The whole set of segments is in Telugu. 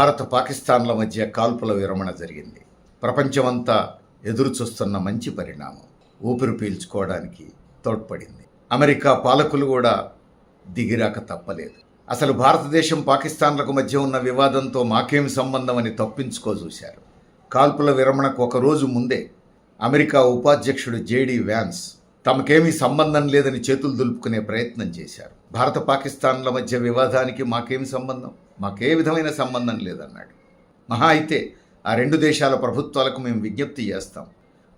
భారత పాకిస్తాన్ల మధ్య కాల్పుల విరమణ జరిగింది. ప్రపంచమంతా ఎదురుచూస్తున్న మంచి పరిణామం. ఊపిరి పీల్చుకోవడానికి తోడ్పడింది. అమెరికా పాలకులు కూడా దిగిరాక తప్పలేదు. అసలు భారతదేశం పాకిస్తాన్లకు మధ్య ఉన్న వివాదంతో మాకేం సంబంధం అని తప్పించుకో చూశారు కాల్పుల విరమణకు ఒక రోజు ముందే అమెరికా ఉపాధ్యక్షుడు జేడీ వ్యాన్స్ తమకేమీ సంబంధం లేదని చేతులు దులుపుకునే ప్రయత్నం చేశారు. భారత పాకిస్తాన్ల మధ్య వివాదానికి మాకేమి సంబంధం? మాకే విధమైన సంబంధం లేదన్నాడు. మహా అయితే ఆ రెండు దేశాల ప్రభుత్వాలకు మేము విజ్ఞప్తి చేస్తాం.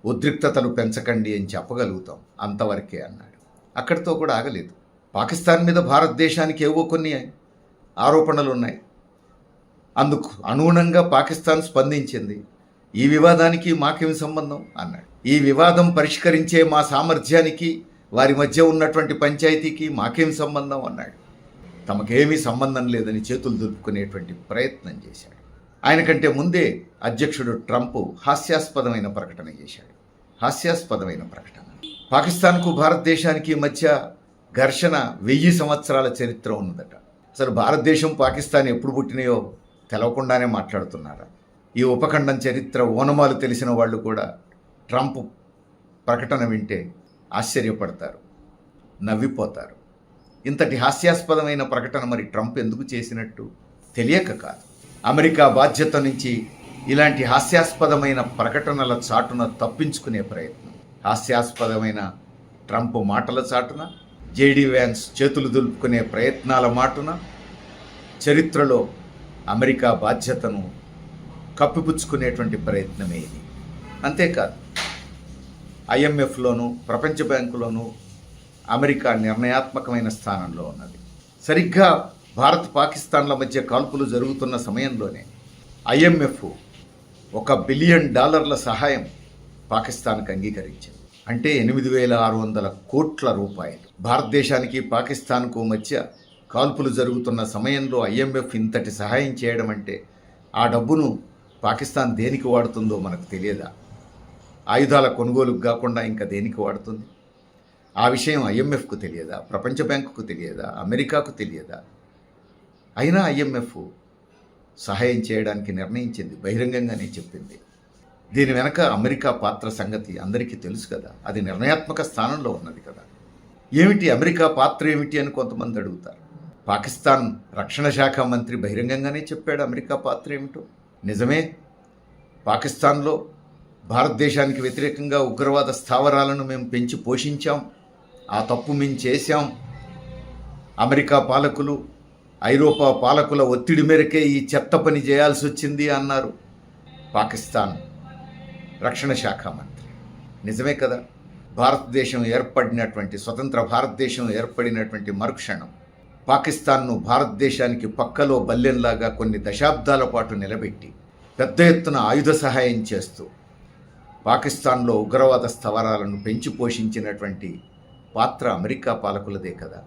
ఉద్రిక్తతను పెంచకండి అని చెప్పగలుగుతాం. అంతవరకే అన్నాడు. అక్కడితో కూడా ఆగలేదు. పాకిస్తాన్ మీద భారతదేశానికి ఏవో కొన్ని ఆరోపణలు ఉన్నాయి అందుకు అనుగుణంగా పాకిస్తాన్ స్పందించింది. ఈ వివాదానికి మాకేమి సంబంధం? అన్నాడు. ఈ వివాదం పరిష్కరించే మా సామర్థ్యానికి వారి మధ్య ఉన్నటువంటి పంచాయతీకి మాకేం సంబంధం? అన్నాడు. తమకేమీ సంబంధం లేదని చేతులు దులుపుకునేటువంటి ప్రయత్నం చేశాడు. ఆయన కంటే ముందే అధ్యక్షుడు ట్రంప్ హాస్యాస్పదమైన ప్రకటన చేశాడు. హాస్యాస్పదమైన ప్రకటన. పాకిస్తాన్కు భారతదేశానికి మధ్య ఘర్షణ వెయ్యి సంవత్సరాల చరిత్ర ఉన్నదట. అసలు భారతదేశం పాకిస్తాన్ ఎప్పుడు పుట్టినాయో తెలవకుండానే మాట్లాడుతున్నారా? ఈ ఉపఖండం చరిత్ర ఓనమాలు తెలిసిన వాళ్ళు కూడా ట్రంప్ ప్రకటన వింటే ఆశ్చర్యపడతారు నవ్విపోతారు. ఇంతటి హాస్యాస్పదమైన ప్రకటన మరి ట్రంప్ ఎందుకు చేసినట్టు తెలియక కాదు. అమెరికా బాధ్యత నుంచి ఇలాంటి హాస్యాస్పదమైన ప్రకటనల చాటున తప్పించుకునే ప్రయత్నం. హాస్యాస్పదమైన ట్రంప్ మాటల చాటున జేడీ వ్యాన్స్ చేతులు దులుపుకునే ప్రయత్నాల మాటున చరిత్రలో అమెరికా బాధ్యతను కప్పిపుచ్చుకునేటువంటి ప్రయత్నమే ఇది అంతేకాదు ఐఎంఎఫ్లోను ప్రపంచ బ్యాంకులోను అమెరికా నిర్ణయాత్మకమైన స్థానంలో ఉన్నది. సరిగ్గా భారత్ పాకిస్తాన్ల మధ్య కాల్పులు జరుగుతున్న సమయంలోనే ఐఎంఎఫ్ ఒక బిలియన్ డాలర్ల సహాయం పాకిస్తాన్కి అంగీకరించింది. అంటే ఎనిమిది వేల ఆరు వందల కోట్ల రూపాయలు. భారతదేశానికి పాకిస్తాన్కు మధ్య కాల్పులు జరుగుతున్న సమయంలో ఐఎంఎఫ్ ఇంతటి సహాయం చేయడం అంటే ఆ డబ్బును పాకిస్తాన్ దేనికి వాడుతుందో మనకు తెలియదా? ఆయుధాల కొనుగోలుకు కాకుండా ఇంకా దేనికి వాడుతుంది? ఆ విషయం ఐఎంఎఫ్కు తెలియదా? ప్రపంచ బ్యాంకుకు తెలియదా? అమెరికాకు తెలియదా? అయినా ఐఎంఎఫ్ సహాయం చేయడానికి నిర్ణయించింది బహిరంగంగానే చెప్పింది. దీని వెనక అమెరికా పాత్ర సంగతి అందరికీ తెలుసు కదా? అది నిర్ణయాత్మక స్థానంలో ఉన్నది కదా? ఏమిటి అమెరికా పాత్ర ఏమిటి అని కొంతమంది అడుగుతారు. పాకిస్తాన్ రక్షణ శాఖ మంత్రి బహిరంగంగానే చెప్పాడు అమెరికా పాత్ర ఏమిటో? నిజమే పాకిస్తాన్లో భారతదేశానికి వ్యతిరేకంగా ఉగ్రవాద స్థావరాలను మేము పెంచి పోషించాం ఆ తప్పు మేము చేశాం. అమెరికా పాలకులు ఐరోపా పాలకుల ఒత్తిడి మేరకే ఈ చెత్త పని చేయాల్సి వచ్చింది అన్నారు పాకిస్తాన్ రక్షణ శాఖ మంత్రి. నిజమే కదా భారతదేశం ఏర్పడినటువంటి స్వతంత్ర భారతదేశం ఏర్పడినటువంటి మరుక్షణం పాకిస్తాన్ను భారతదేశానికి పక్కలో బల్లెంలాగా కొన్ని దశాబ్దాల పాటు నిలబెట్టి పెద్ద ఎత్తున ఆయుధ సహాయం చేస్తూ పాకిస్తాన్లో ఉగ్రవాద స్థవరాలను పెంచి పోషించినటువంటి పాత్ర అమెరికా పాలకులదే కదా.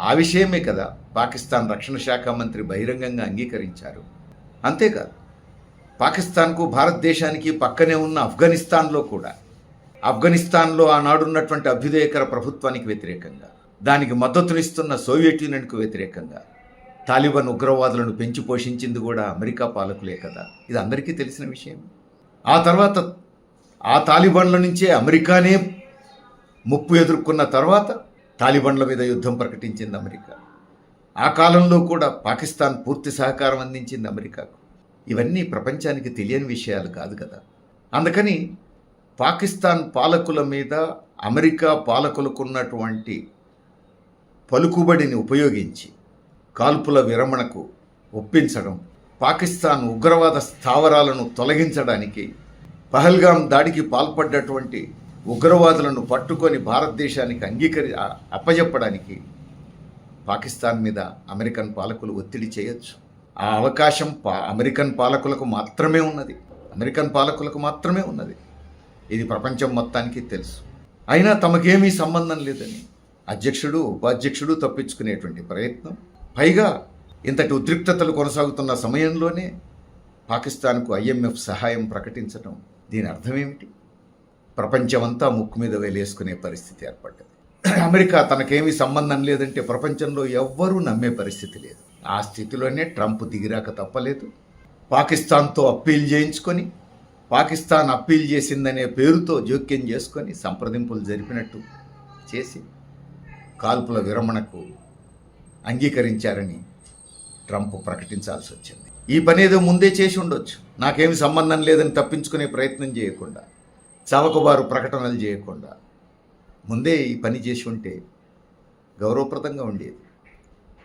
ఆ విషయమే కదా పాకిస్తాన్ రక్షణ శాఖ మంత్రి బహిరంగంగా అంగీకరించారు. అంతేకాదు పాకిస్తాన్కు భారతదేశానికి పక్కనే ఉన్న ఆఫ్ఘనిస్తాన్లో కూడా ఆఫ్ఘనిస్తాన్లో ఆనాడున్నటువంటి అభ్యుదయకర ప్రభుత్వానికి వ్యతిరేకంగా దానికి మద్దతునిస్తున్న సోవియట్ యూనియన్కు వ్యతిరేకంగా తాలిబాన్ ఉగ్రవాదులను పెంచి పోషించింది కూడా అమెరికా పాలకులే కదా. ఇది అందరికీ తెలిసిన విషయం. ఆ తర్వాత ఆ తాలిబాన్ల నుంచే అమెరికానే ముప్పు ఎదుర్కొన్న తర్వాత తాలిబాన్ల మీద యుద్ధం ప్రకటించింది అమెరికా. ఆ కాలంలో కూడా పాకిస్తాన్ పూర్తి సహకారం అందించింది అమెరికాకు. ఇవన్నీ ప్రపంచానికి తెలియని విషయాలు కాదు కదా. అందుకని పాకిస్తాన్ పాలకుల మీద అమెరికా పాలకులకున్నటువంటి పలుకుబడిని ఉపయోగించి కాల్పుల విరమణకు ఒప్పించడం పాకిస్తాన్ ఉగ్రవాద స్థావరాలను తొలగించడానికి పహల్గాం దాడికి పాల్పడ్డటువంటి ఉగ్రవాదులను పట్టుకొని భారతదేశానికి అంగీకరి అప్పజెప్పడానికి పాకిస్తాన్ మీద అమెరికన్ పాలకులు ఒత్తిడి చేయొచ్చు. ఆ అవకాశం పా అమెరికన్ పాలకులకు మాత్రమే ఉన్నది. అమెరికన్ పాలకులకు మాత్రమే ఉన్నది. ఇది ప్రపంచం మొత్తానికి తెలుసు. అయినా తమకేమీ సంబంధం లేదని అధ్యక్షుడు ఉపాధ్యక్షుడు తప్పించుకునేటువంటి ప్రయత్నం. పైగా ఇంతటి ఉద్రిక్తతలు కొనసాగుతున్న సమయంలోనే పాకిస్తాన్కు ఐఎంఎఫ్ సహాయం ప్రకటించడం దీని అర్థం ఏమిటి ప్రపంచమంతా ముక్కు మీద వేలేసుకునే పరిస్థితి ఏర్పడ్డది. అమెరికా తనకేమీ సంబంధం లేదంటే ప్రపంచంలో ఎవ్వరూ నమ్మే పరిస్థితి లేదు. ఆ స్థితిలోనే ట్రంప్ దిగిరాక తప్పలేదు. పాకిస్తాన్తో అప్పీల్ చేయించుకొని పాకిస్తాన్ అప్పీల్ చేసిందనే పేరుతో జోక్యం చేసుకొని సంప్రదింపులు జరిపినట్టు చేసి కాల్పుల విరమణకు అంగీకరించారని ట్రంప్ ప్రకటించాల్సి వచ్చింది. ఈ పని ఏదో ముందే చేసి ఉండొచ్చు. నాకేమి సంబంధం లేదని తప్పించుకునే ప్రయత్నం చేయకుండా చవకబారు ప్రకటనలు చేయకుండా ముందే ఈ పని చేసి ఉంటే గౌరవప్రదంగా ఉండేది.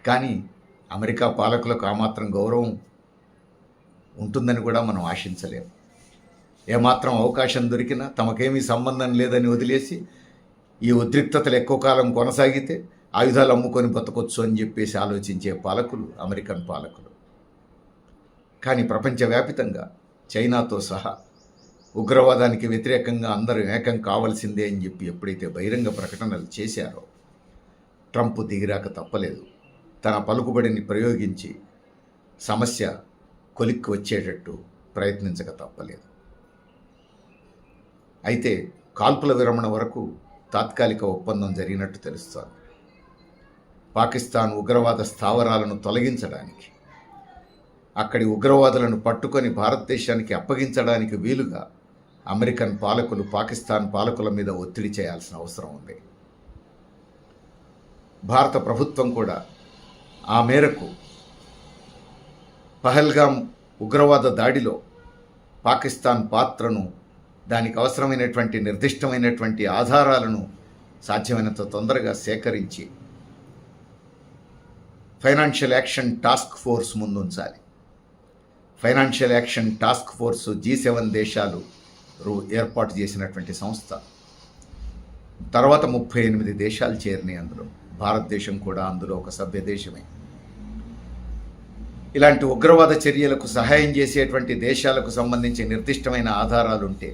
కానీ అమెరికా పాలకులకు ఆ మాత్రం గౌరవం ఉంటుందని కూడా మనం ఆశించలేము ఏమాత్రం అవకాశం దొరికినా తమకేమీ సంబంధం లేదని వదిలేసి ఈ ఉద్రిక్తతలు ఎక్కువ కాలం కొనసాగితే ఆయుధాలు అమ్ముకొని బతకొచ్చు అని చెప్పేసి ఆలోచించే పాలకులు అమెరికన్ పాలకులు. కానీ ప్రపంచవ్యాపితంగా చైనాతో సహా ఉగ్రవాదానికి వ్యతిరేకంగా అందరూ ఏకం కావాల్సిందే అని చెప్పి ఎప్పుడైతే బహిరంగ ప్రకటనలు చేశారో ట్రంప్ దిగిరాక తప్పలేదు. తన పలుకుబడిని ప్రయోగించి సమస్య కొలిక్కి వచ్చేటట్టు ప్రయత్నించక తప్పలేదు. అయితే కాల్పుల విరమణ వరకు తాత్కాలిక ఒప్పందం జరిగినట్టు తెలుస్తోంది. పాకిస్తాన్ ఉగ్రవాద స్థావరాలను తొలగించడానికి అక్కడి ఉగ్రవాదులను పట్టుకొని భారతదేశానికి అప్పగించడానికి వీలుగా అమెరికన్ పాలకులు పాకిస్తాన్ పాలకుల మీద ఒత్తిడి చేయాల్సిన అవసరం ఉంది. భారత ప్రభుత్వం కూడా ఆ మేరకు పహల్గాం ఉగ్రవాద దాడిలో పాకిస్తాన్ పాత్రను దానికి అవసరమైనటువంటి నిర్దిష్టమైనటువంటి ఆధారాలను సాధ్యమైనంత తొందరగా సేకరించి financial action task force ముందుంచాలి. Financial action task force G seven దేశాలు రూ ఏర్పాటు చేసినటువంటి సంస్థ. తర్వాత ముప్పై ఎనిమిది దేశాలు చేరినాయి అందులో. భారతదేశం కూడా అందులో ఒక సభ్య దేశమే. ఇలాంటి ఉగ్రవాద చర్యలకు సహాయం చేసేటువంటి దేశాలకు సంబంధించి నిర్దిష్టమైన ఆధారాలు ఉంటే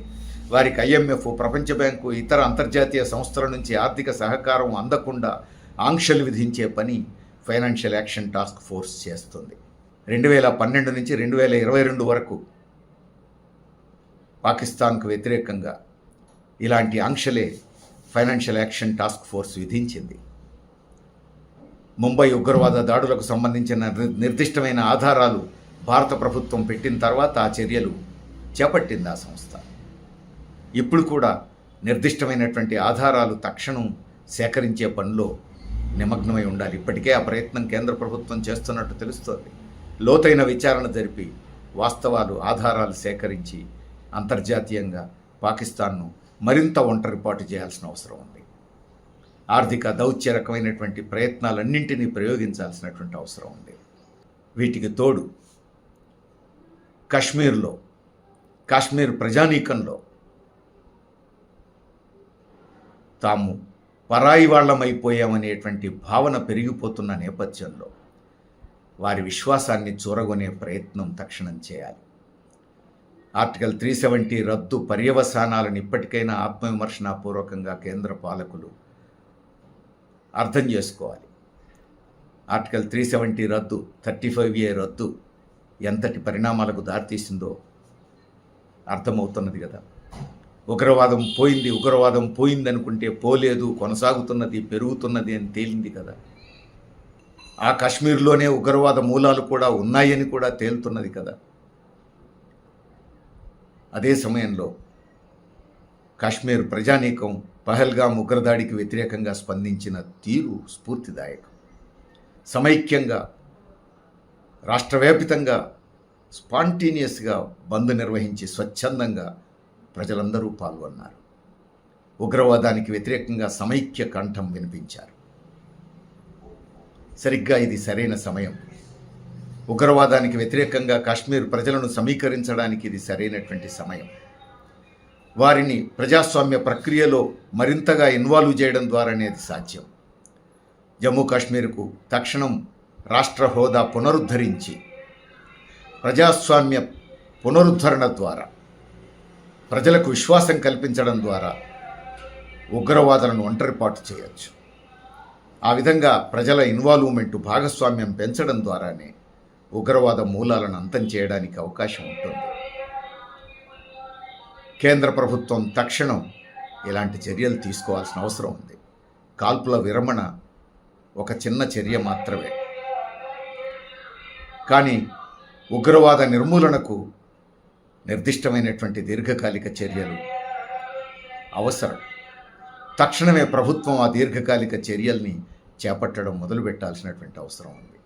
వారికి ఐఎంఎఫ్ ప్రపంచ బ్యాంకు ఇతర అంతర్జాతీయ సంస్థల నుంచి ఆర్థిక సహకారం అందకుండా ఆంక్షలు విధించే పని ఫైనాన్షియల్ యాక్షన్ టాస్క్ ఫోర్స్ చేస్తుంది. రెండు వేల పన్నెండు నుంచి రెండు వేల ఇరవై రెండు వరకు పాకిస్తాన్కు వ్యతిరేకంగా ఇలాంటి ఆంక్షలే ఫైనాన్షియల్ యాక్షన్ టాస్క్ ఫోర్స్ విధించింది. ముంబై ఉగ్రవాద దాడులకు సంబంధించిన నిర్- నిర్దిష్టమైన ఆధారాలు భారత ప్రభుత్వం పెట్టిన తర్వాత ఆ చర్యలు చేపట్టింది ఆ సంస్థ. ఇప్పుడు కూడా నిర్దిష్టమైనటువంటి ఆధారాలు తక్షణం సేకరించే పనిలో నిమగ్నమై ఉండాలి. ఇప్పటికే ఆ ప్రయత్నం కేంద్ర ప్రభుత్వం చేస్తున్నట్టు తెలుస్తోంది. లోతైన విచారణ జరిపి వాస్తవాలు ఆధారాలు సేకరించి అంతర్జాతీయంగా పాకిస్తాన్ను మరింత ఒంటరిపాటు చేయాల్సిన అవసరం ఉంది. ఆర్థిక దౌత్య రకమైనటువంటి ప్రయత్నాలన్నింటినీ ప్రయోగించాల్సినటువంటి అవసరం ఉంది. వీటికి తోడు కాశ్మీర్లో కాశ్మీర్ ప్రజానీకంలో తాము పరాయి వాళ్ళమైపోయామనేటువంటి భావన పెరిగిపోతున్న నేపథ్యంలో వారి విశ్వాసాన్ని చూరగొనే ప్రయత్నం తక్షణం చేయాలి. ఆర్టికల్ త్రీ సెవెంటీ రద్దు పర్యవసానాలను ఇప్పటికైనా ఆత్మవిమర్శనాపూర్వకంగా కేంద్ర పాలకులు అర్థం చేసుకోవాలి. ఆర్టికల్ త్రీ సెవెంటీ రద్దు థర్టీ ఫైవ్ ఏ రద్దు ఎంతటి పరిణామాలకు దారితీసిందో అర్థమవుతున్నది కదా. ఉగ్రవాదం పోయింది ఉగ్రవాదం పోయింది అనుకుంటే పోలేదు కొనసాగుతున్నది పెరుగుతున్నది అని తేలింది కదా. ఆ కాశ్మీర్లోనే ఉగ్రవాద మూలాలు కూడా ఉన్నాయని కూడా తేలుతున్నది కదా. అదే సమయంలో కాశ్మీర్ ప్రజానీకం పహల్గాం ఉగ్రదాడికి వ్యతిరేకంగా స్పందించిన తీరు స్ఫూర్తిదాయకం. సమైక్యంగా రాష్ట్రవ్యాపితంగా స్పాంటేనియస్గా బంద్ నిర్వహించి స్వచ్ఛందంగా ప్రజలందరూ పాల్గొన్నారు. ఉగ్రవాదానికి వ్యతిరేకంగా సమైక్య కంఠం వినిపించారు. సరిగ్గా ఇది సరైన సమయం. ఉగ్రవాదానికి వ్యతిరేకంగా కాశ్మీర్ ప్రజలను సమీకరించడానికి ఇది సరైనటువంటి సమయం. వారిని ప్రజాస్వామ్య ప్రక్రియలో మరింతగా ఇన్వాల్వ్ చేయడం ద్వారానే అది సాధ్యం. జమ్మూ కాశ్మీర్కు తక్షణం రాష్ట్ర హోదా పునరుద్ధరించి ప్రజాస్వామ్య పునరుద్ధరణ ద్వారా ప్రజలకు విశ్వాసం కల్పించడం ద్వారా ఉగ్రవాదులను ఒంటరిపాటు చేయొచ్చు. ఆ విధంగా ప్రజల ఇన్వాల్వ్మెంట్ భాగస్వామ్యం పెంచడం ద్వారానే ఉగ్రవాద మూలాలను అంతం చేయడానికి అవకాశం ఉంటుంది. కేంద్ర ప్రభుత్వం తక్షణం ఇలాంటి చర్యలు తీసుకోవాల్సిన అవసరం ఉంది. కాల్పుల విరమణ ఒక చిన్న చర్య మాత్రమే. కానీ ఉగ్రవాద నిర్మూలనకు నిర్దిష్టమైనటువంటి దీర్ఘకాలిక చర్యలు అవసరం. తక్షణమే ప్రభుత్వం ఆ దీర్ఘకాలిక చర్యల్ని చేపట్టడం మొదలుపెట్టాల్సినటువంటి అవసరం ఉంది.